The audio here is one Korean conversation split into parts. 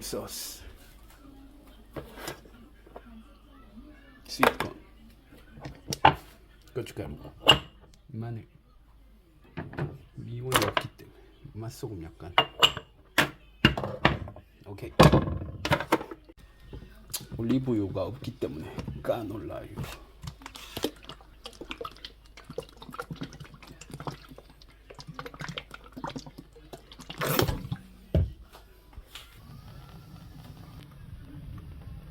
소스 스위트콘 고춧가루. 마늘. 미원이 없기 때문에 맛소금 약간. 오케이. 올리브유가 없기 때문에 까놀라유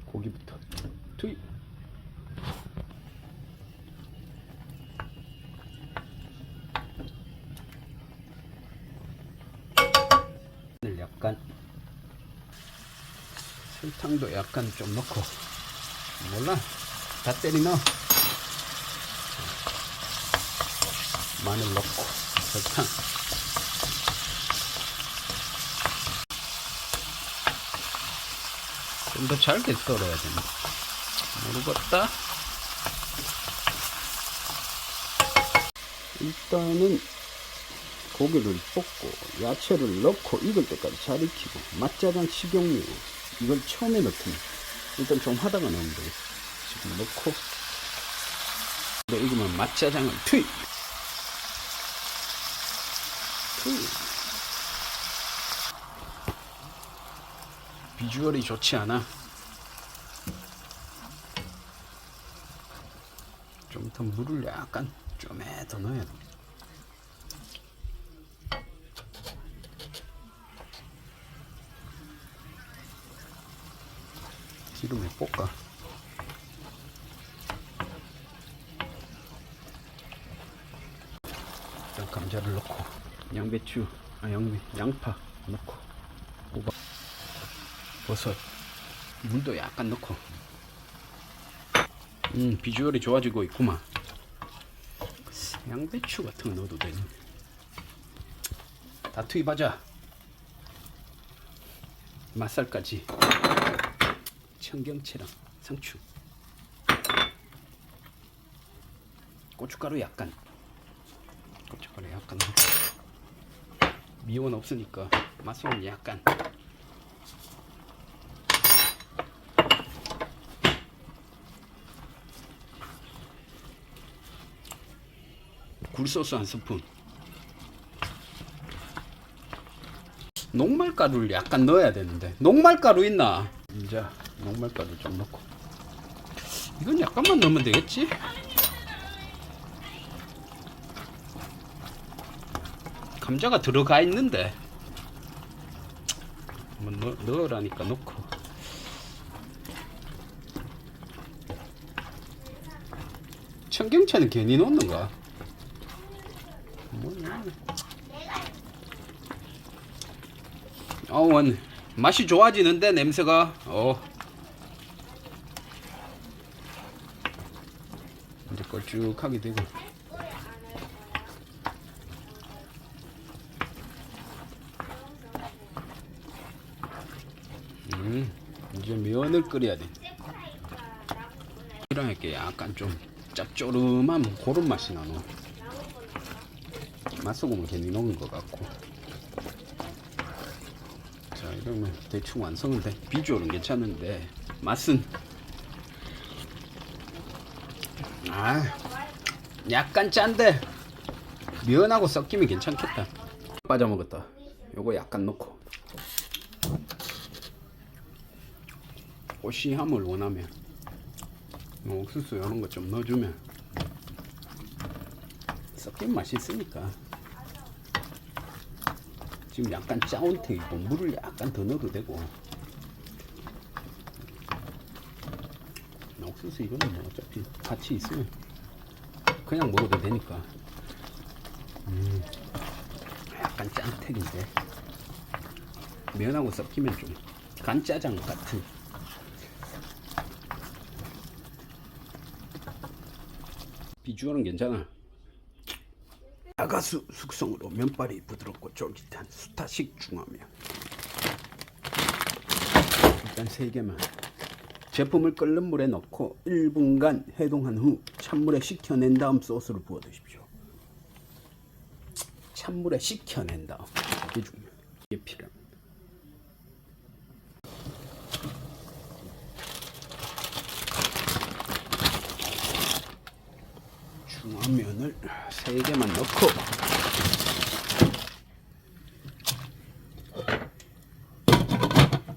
고기부터 투입 마늘 약간 설탕도 약간 좀 넣고. 몰라. 다 때리 넣어 마늘 넣고 설탕. 좀 더 잘게 썰어야 되나? 모르겠다. 일단은 고기를 볶고 야채를 넣고 익을 때까지 잘 익히고 맛짜장 식용유 이걸 처음에 넣든 일단 좀 하다가 되겠어. 지금 넣고 또 익으면 맛짜장을 투입. 비주얼이 좋지 않아. 좀 더 물을 약간 좀에 더 넣어야 돼 기름에 볶아. 일단 감자를 넣고 양배추, 아 양배, 양파 넣고 호박, 버섯, 물도 약간 넣고. 음 비주얼이 좋아지고 있구만. 양배추 같은 거 넣어도 되네. 다 투입하자. 맛살까지. 청경채랑 상추. 고춧가루 약간. 고춧가루 약간. 미원 없으니까 맛소금 약간. 굴소스 한 스푼. 녹말가루를 약간 넣어야 되는데. 녹말가루 있나? 이제 녹말가루 좀 넣고. 이건 약간만 넣으면 되겠지? 감자가 들어가 있는데. 한번 넣, 넣으라니까 넣고. 청경채는 괜히 넣는가? 뭐냐 어, 원 맛이 좋아지는데 냄새가. 어 이제 걸 쭉 하게 되고. 음 이제 면을 끓여야 돼. 이렇게 약간 좀 짭조름한 그런 맛이 나노. 맛소금은 괜히 넣은 것 같고. 자 이러면 대충 완성은 돼. 비주얼은 괜찮은데 맛은 아 약간 짠데. 면하고 섞이면 괜찮겠다. 빠져 먹었다. 요거 약간 넣고. 고시함을 원하면. 뭐 옥수수 이런 거 좀 넣어주면. 섞인 맛이 있으니까. 지금 약간 짜온 턱이고 물을 약간 더 넣어도 되고 옥수수 이거는 뭐 어차피 같이 있으면 그냥 먹어도 되니까. 음, 약간 짠택인데. 면하고 섞이면 좀 간짜장 같은. 비주얼은 괜찮아. 야가수 숙성으로 면발이 부드럽고 쫄깃한 수타식 중화면. 일단 세 개만 제품을 끓는 물에 넣고 1분간 해동한 후 찬물에 식혀낸 다음 소스를 부어 드십시오. 찬물에 식혀낸 다음 이게 중요해요. 이게 필요합니다. 중화면을 3개만 넣고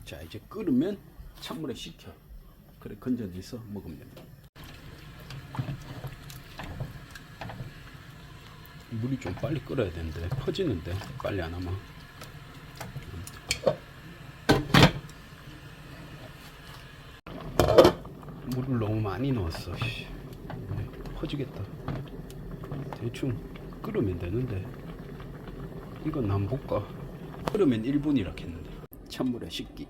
자 이제 끓으면 찬물에 식혀 그래 건져내서 먹으면 됩니다. 물이 좀 빨리 끓어야 되는데 퍼지는데 빨리 안 하면. 물을 너무 많이 넣었어 씨. 퍼지겠다. 대충 끓으면 되는데. 이건 안 볶아 끓으면 1분이라 했는데. 찬물에 식기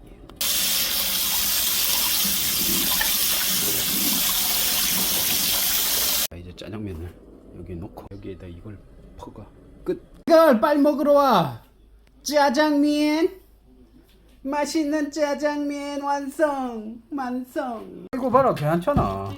자, 이제 짜장면을 여기 놓고 여기에다 이걸 퍼가. 끝. 이걸 빨리 먹으러 와. 짜장면. 맛있는 짜장면 완성. 완성. 이거 봐라 괜찮아